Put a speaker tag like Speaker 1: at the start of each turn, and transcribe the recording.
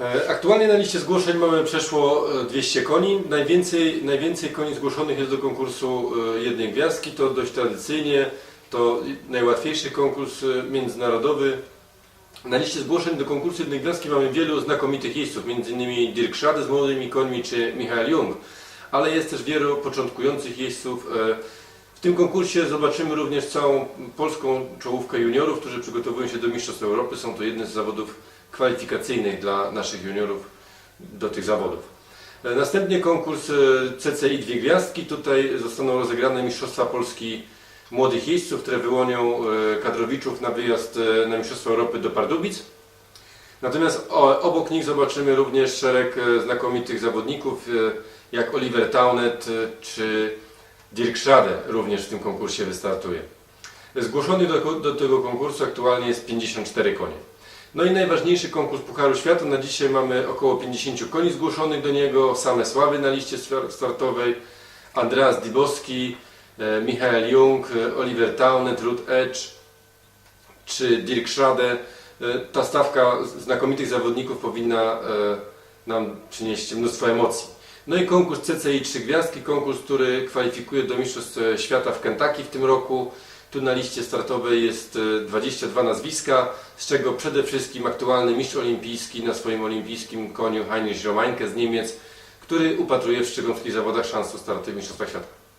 Speaker 1: E, Aktualnie na liście zgłoszeń mamy przeszło e, 200 koni. Najwięcej, najwięcej koni zgłoszonych jest do konkursu e, jednej gwiazdki. To dość tradycyjnie, to najłatwiejszy konkurs e, międzynarodowy. Na liście zgłoszeń do konkursu jednej gwiazdki mamy wielu znakomitych jeźdźców, m.in. Dirk Schade z młodymi końmi czy Michael Jung, ale jest też wielu początkujących jeźdźców. W tym konkursie zobaczymy również całą polską czołówkę juniorów, którzy przygotowują się do Mistrzostw Europy. Są to jedne z zawodów kwalifikacyjnych dla naszych juniorów do tych zawodów. E, Następnie konkurs e, CCI Dwie Gwiazdki. Tutaj zostaną rozegrane Mistrzostwa Polski młodych jeźdźców, które wyłonią e, kadrowiczów na wyjazd na Mistrzostwa Europy do Pardubic. Natomiast obok nich zobaczymy również szereg znakomitych zawodników, jak Oliver Townet e, czy Dirk Schade również w tym konkursie wystartuje. Zgłoszonych do, do tego konkursu aktualnie jest 54 konie. No i najważniejszy konkurs Pucharu Świata. Na dzisiaj mamy około 50 koni zgłoszonych do niego, same sławy na liście star- startowej. Andreas Dibowski, e, Michael Jung, e, Oliver Townet, Ruth Edge czy Dirk Schade. E, Ta stawka znakomitych zawodników powinna nam przynieść mnóstwo emocji. No i konkurs CCI 3 Gwiazdki, konkurs, który kwalifikuje do Mistrzostw e, Świata w Kentucky w tym roku. Tu na liście startowej jest e, 22 nazwiska, z czego przede wszystkim aktualny mistrz olimpijski na swoim olimpijskim koniu Heinrich Romańke z Niemiec, który upatruje w szczygonskich zawodach szans o starty w Mistrzostwach Świata.